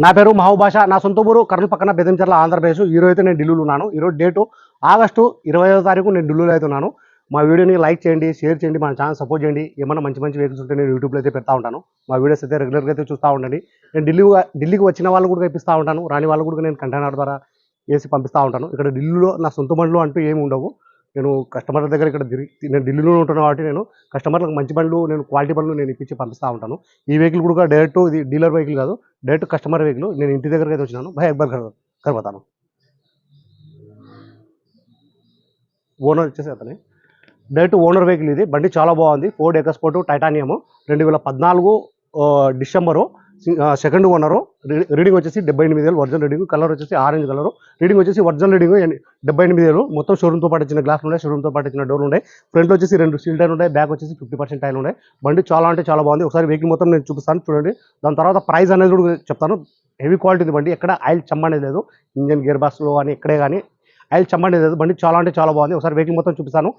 నా పేరు మహబూబాష నా సొంత ఊరు కర్నూలు పక్కన బెదంచర్ల ఆంధ్రప్రదేశ్. ఈరోజు అయితే నేను ఢిల్లీలో ఉన్నాను. ఈరోజు డేటు ఆగస్టు ఇరవై తారీఖు నేను ఢిల్లీలో అయితే ఉన్నాను. మా వీడియోని లైక్ చేయండి షేర్ చేయండి మన ఛానల్ సపోర్ట్ చేయండి. ఏమైనా మంచి మంచి వెహికల్స్ ఉంటే నేను యూట్యూబ్లో అయితే పెడతా ఉంటాను. మా వీడియోస్ అయితే రెగ్యులర్గా అయితే చూస్తూ ఉండండి. నేను ఢిల్లీ ఢిల్లీకి వచ్చిన వాళ్ళు కూడా ఇప్పిస్తూ ఉంటాను. రాని వాళ్ళు కూడా నేను కంటైనర్ ద్వారా వేసి పంపిస్తూ ఉంటాను. ఇక్కడ ఢిల్లీలో నా సొంత బండ్లు అంటూ ఏమి ఉండవు. నేను కస్టమర్ల దగ్గర ఇక్కడ నేను ఢిల్లీలో ఉంటున్నాను కాబట్టి నేను కస్టమర్లకు మంచి బండ్లు నేను క్వాలిటీ బండ్లు నేను ఇప్పించి పంపిస్తూ ఉంటాను. ఈ వెహికల్ కూడా డైరెక్ట్ ఇది డీలర్ వెహికల్ కాదు డైరెక్ట్ కస్టమర్ వెహికల్. నేను ఇంటి దగ్గరకు అయితే వచ్చినాను భయ అక్బర్ కర్ కర్వతాను ఓనర్ వచ్చేసి అతనే. డైరెక్ట్ ఓనర్ వెహికల్ ఇది. బండి చాలా బాగుంది. Ford EcoSport titanium. రెండు వేల పద్నాలుగు డిసెంబరు సెకండ్ ఓనరు రీ- రీడింగ్ వచ్చేసి డెబ్బై ఎనిమిది వేలు ఒరిజినల్ రీడింగ్ కలర్ వచ్చేసి ఆరెంజ్ కలర్ రీడింగ్ వచ్చేసి ఒరిజినల్ రీడింగ్ డెబ్బై ఎనిమిది వేలు మొత్తం షోరూమ్తో పాటు ఇచ్చిన గ్లాసులు ఉన్నాయి షోరూమ్తో పాటు ఇచ్చిన డోర్లు ఉన్నాయి. ఫ్రంట్లో వచ్చేసి రెండు స్టీల్ టైర్ ఉన్నాయి బ్యాక్ వచ్చేసి ఫిఫ్టీ పర్సెంట్ టైర్ ఉన్నాయి. బండి చాలా అంటే చాలా బాగుంది. ఒకసారి వెహికల్ మొత్తం నేను చూపిస్తాను చూడండి. దాని తర్వాత ప్రైస్ అనేది కూడా చెప్తాను. హెవీ క్వాలిటీ బండి. ఎక్కడ ఆయిల్ చెమ్మనేది లేదు. ఇంజన్ గేర్ బాక్స్లో కానీ ఎక్కడే కానీ ఆయిల్ చెమ్మనేది లేదు. బండి చాలా అంటే చాలా బాగుంది. ఒకసారి వెహికల్ మొత్తం చూపిస్తాను.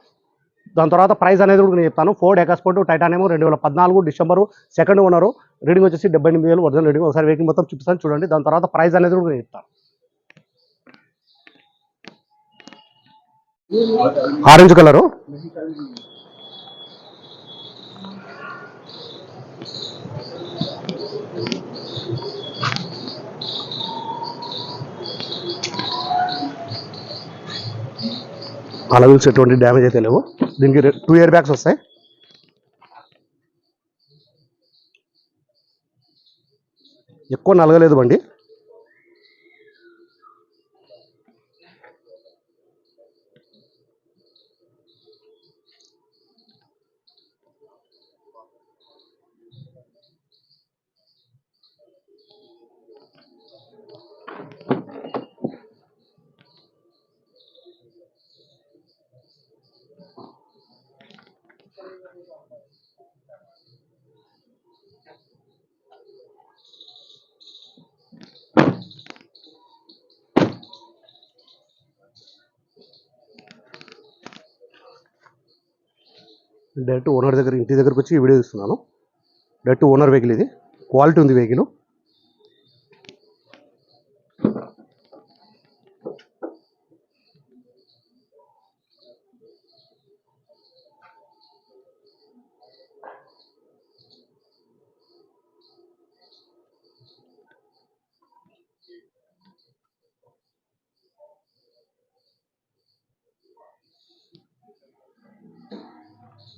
దాని తర్వాత ప్రైస్ అనేది కూడా నేను చెప్తాను. ఫోర్డ్ ఎకాస్పోర్ట్ టైటానియం రెండు వేల పద్నాలుగు డిసెంబరు సెకండ్ ఓనరు రీడింగ్ వచ్చేసి డెబ్బై ఎనిమిది వేలు ఒరిజినల్ రీడింగ్ ఒకసారి వెహికల్ మొత్తం చూపిస్తాను చూడండి. దాని తర్వాత ప్రైస్ అనేది కూడా నేను చెప్తాను. ఆరెంజ్ కలరు అలా అలవిల్స్ ఎటువంటి డ్యామేజ్ అయితే లేవు. దీనికి టూ ఇయర్ బ్యాగ్స్ వస్తాయి. ఎక్కువ నలగలేదు బండి. డైరెక్ట్ ఓనర్ దగ్గర ఇంటి దగ్గరకు వచ్చి వీడియో ఇస్తున్నాను డైరెక్ట్ ఓనర్ వెహికల్ ఇది. క్వాలిటీ ఉంది వెహికల్.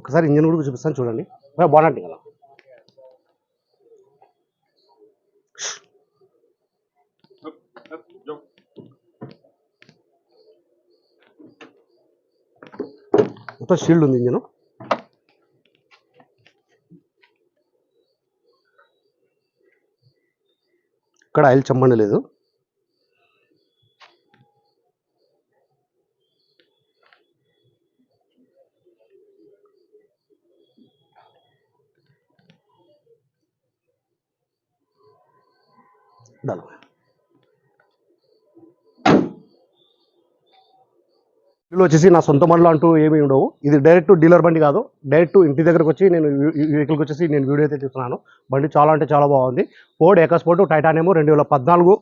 ఒకసారి ఇంజన్ కూడా చూపిస్తాను చూడండి. బాగున్నట్టు కదా. మొత్తం షీల్డ్ ఉంది ఇంజను. ఎక్కడ ఆయిల్ చెమ్మండి లేదు. డన్ వీళ్ళు వచ్చేసి నా సొంత బండ్లు అంటూ ఏమీ ఉండవు. ఇది డైరెక్ట్ డీలర్ బండి కాదు. డైరెక్ట్ ఇంటి దగ్గరకు వచ్చి నేను వెహికల్కి వచ్చేసి నేను వీడియో అయితే తీస్తున్నాను. బండి చాలా అంటే చాలా బాగుంది. ఫోర్డ్ ఎకస్పోర్ట్ టైటానియం రెండు వేల పద్నాలుగు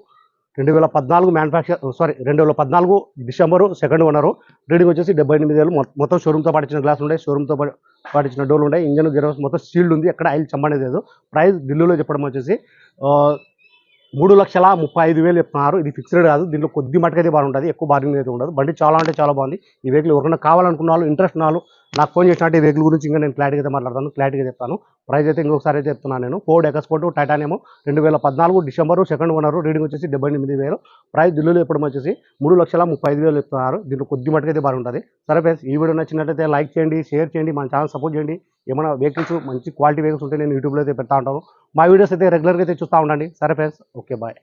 రెండు వేల పద్నాలుగు మ్యానుఫ్యాక్చర్ సారీ రెండు వేల పద్నాలుగు డిసెంబరు సెకండ్ ఓనరు రీడింగ్ వచ్చేసి డెబ్బై ఎనిమిది వేలు. మొత్తం షోరూమ్తో పాటించిన గ్లాస్ ఉండే షోరూమ్తో పాటించిన డోర్లు ఉన్నాయి ఇంజన్ గిరవస్ మొత్తం సీల్డ్ ఉంది. ఎక్కడ ఆయిల్ చమ్మనేది లేదు. ప్రైస్ ఢిల్లీలో చెప్పడం వచ్చేసి uh, మూడు లక్షల ముప్పై ఐదు వేలు చెప్తున్నారు. ఇది ఫిక్స్డ్ కాదు. దీంట్లో కొద్ది మటుకైతే బాగుంటుంది. ఎక్కువ బార్గింగ్ అయితే ఉండదు. బండి చాలా అంటే చాలా బాగుంది. ఈ వెహికల్ ఎవరైనా కావాలనుకున్న వాళ్ళు ఇంట్రెస్ట్ ఉన్న వాళ్ళు నాకు ఫోన్ చేసినట్టు ఈ వెహికల్ గురించి ఇంకా నేను క్లారిటీగా మాట్లాడతాను. క్లారిటీగా చెప్తాను. ప్రైస్ అయితే ఇంకొకసారి అయితే చెప్తున్నాను నేను. ఫోర్డ్ ఎకస్పోర్ట్ టైటానియం రెండు వేల పద్నాలుగు డిసెంబరు సెకండ్ ఓనర్ రీడింగ్ వచ్చేసి డెబ్బై ఎనిమిది వేలు. ప్రైస్ ఢిల్లీలో ఇప్పుడు వచ్చేసి మూడు లక్షల ముప్పై ఐదు వేలు చెప్తున్నారు. దీంట్లో కొద్ది మటుకైతే బాగుంటుంది సరే ఫ్రెండ్స్ ఈ వీడియో నచ్చినట్లయితే లైక్ చేయండి షేర్ చేయండి మన ఛానల్ సపోర్ట్ చేయండి. ఏమైనా వెహికల్స్ మంచి క్వాలిటీ వెహికల్స్ ఉంటే నేను యూట్యూబ్లో అయితే పెడతా ఉంటాను. మా వీడియోస్ అయితే రెగ్యులర్గా అయితే చూస్తూ ఉండండి. సరే ఫ్రెండ్స్ ఓకే బాయ్.